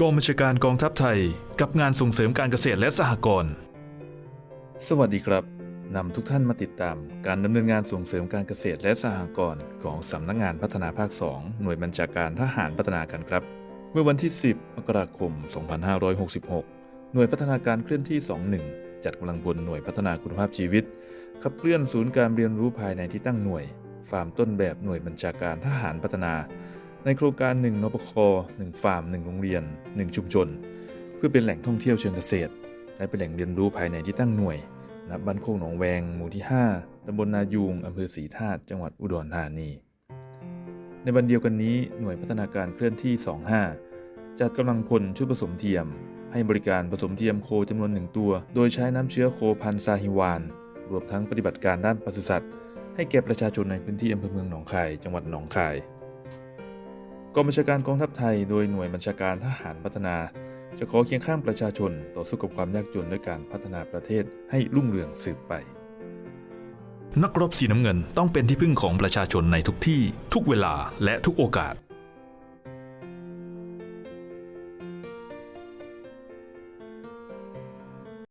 กองบัญชาการกองทัพไทย กับงานส่งเสริมการเกษตรและสหกรณ์ สวัสดีครับ นำทุกท่านมาติดตามการดำเนินงานส่งเสริมการเกษตรและสหกรณ์ของสำนักงงานพัฒนาภาค 2 หน่วยบัญชาการทหารพัฒนากันครับ เมื่อวันที่ 10 มกราคม 2566 หน่วยพัฒนาการเคลื่อนที่ 21 จัดกำลังพลหน่วยพัฒนาคุณภาพชีวิต ขับเคลื่อนศูนย์การเรียนรู้ภายในที่ตั้งหน่วย ฟาร์มต้นแบบหน่วยบัญชาการทหารพัฒนา ในโครงการ 1นปค1ฟาร์ม 1 โรงเรียน 1 ชุมชน เพื่อเป็นแหล่งท่องเที่ยวเชิงเกษตร และเป็นแหล่งเรียนรู้ภายในที่ตั้งหน่วยณบ้านโคกหนองแวง หมู่ที่ 5ตำบลนายูงอำเภอศรีธาตุจังหวัดอุดรธานี ในวันเดียวกันนี้หน่วยพัฒนาการเคลื่อนที่ 25 จัดกำลังพลชุดผสมเทียม ให้บริการผสมเทียมโคจำนวนหนึ่งตัว โดยใช้น้ำเชื้อโคพันซาฮิวานรวมทั้งปฏิบัติการด้านปศุสัตว์ให้แก่ประชาชนในพื้นที่อำเภอเมืองหนองคาย จังหวัดหนองคาย กองบัญชาการกองทัพไทยโดยหน่วยบัญชาการทหารพัฒนา จะขอเคียงข้างประชาชนต่อสู้กับความยากจนด้วยการพัฒนาประเทศให้รุ่งเรืองสืบไป นักรบสีน้ำเงินต้องเป็นที่พึ่งของประชาชนในทุกที่ ทุกเวลาและทุกโอกาส